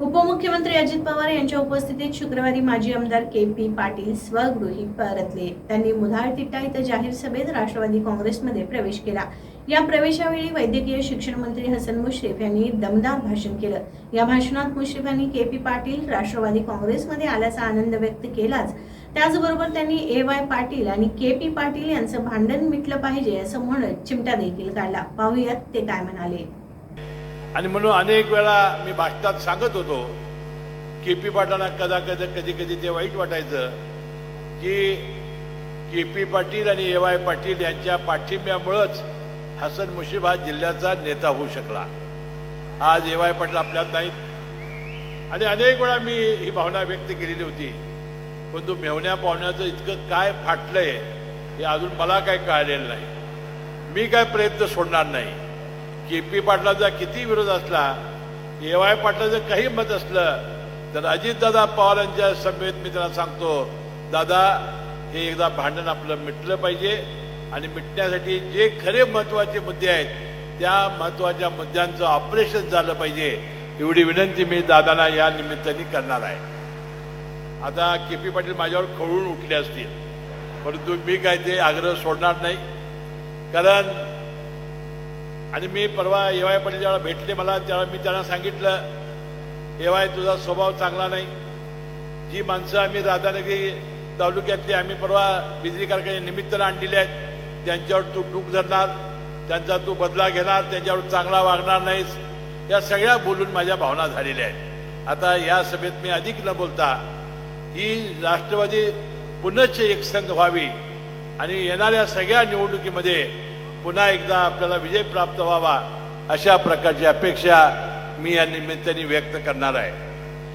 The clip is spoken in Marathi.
उपमुख्यमंत्री अजित पवार यांच्या उपस्थितीत शुक्रवारी माजी आमदार के पी पाटील स्वगृही परतले. त्यांनी मुधाळ तिट्टा इथं जाहीर सभेत राष्ट्रवादी काँग्रेसमध्ये प्रवेश केला. या प्रवेशावेळी वैद्यकीय शिक्षण मंत्री हसन मुश्रीफ यांनी दमदार भाषण केलं. या भाषणात मुश्रीफ यांनी के पी पाटील राष्ट्रवादी काँग्रेसमध्ये आल्याचा आनंद व्यक्त केलाच. त्याचबरोबर त्यांनी ए वाय पाटील आणि के पी पाटील यांचं भांडण मिटलं पाहिजे असं म्हणत चिमटा देखील काढला. पाहूयात ते काय म्हणाले. आणि म्हणून अनेक वेळा मी भाषणात सांगत होतो के पी पाटलांना कदा कदा कधी कधी ते वाईट वाटायचं की के पी पाटील आणि ए वाय पाटील यांच्या पाठिंब्यामुळंच हसन मुशीफ हा जिल्ह्याचा नेता होऊ शकला. आज ए वाय पाटील आपल्यात नाहीत. आणि अनेक वेळा मी ही भावना व्यक्त केलेली होती परंतु मेवण्या पाहुण्याचं इतकं काय फाटलंय हे अजून मला काय कळलेलं नाही. मी काय प्रयत्न सोडणार नाही. के पी पाटलाचा किती विरोध असला ए वाय पाटलाचं काही मत असलं तर अजितदादा पवारांच्या सभेत मी त्यांना सांगतो दादा हे एकदा भांडण आपलं मिटलं पाहिजे आणि मिटण्यासाठी जे खरे महत्त्वाचे मुद्दे आहेत त्या महत्त्वाच्या मुद्द्यांचं ऑपरेशन झालं पाहिजे. एवढी विनंती मी दादांना या निमित्ताने करणार आहे. आता के पी पाटील माझ्यावर खवळून उठले असतील परंतु मी काय ते आग्रह सोडणार नाही कारण आणि मी परवा एवाय पाटील जेव्हा भेटले मला त्यावेळा मी त्यांना सांगितलं एवाय तुझा स्वभाव चांगला नाही. जी माणसं आम्ही राधानगरी तालुक्यातली आम्ही परवा बिजली कारखान्या निमित्तानं आणलेली आहेत त्यांच्यावर तू डूक धरणार त्यांचा तू बदला घेणार त्यांच्यावर चांगला वागणार नाहीस या सगळ्या बोलून माझ्या भावना झालेल्या आहेत. आता या सभेत मी अधिक न बोलता ही राष्ट्रवादी पुनश्च एकसंघ व्हावी आणि येणाऱ्या सगळ्या निवडणुकीमध्ये पुन्हा एकदा आपल्याला विजय प्राप्त व्हावा अशा प्रकारची अपेक्षा मी या निमित्ताने व्यक्त करणार आहे.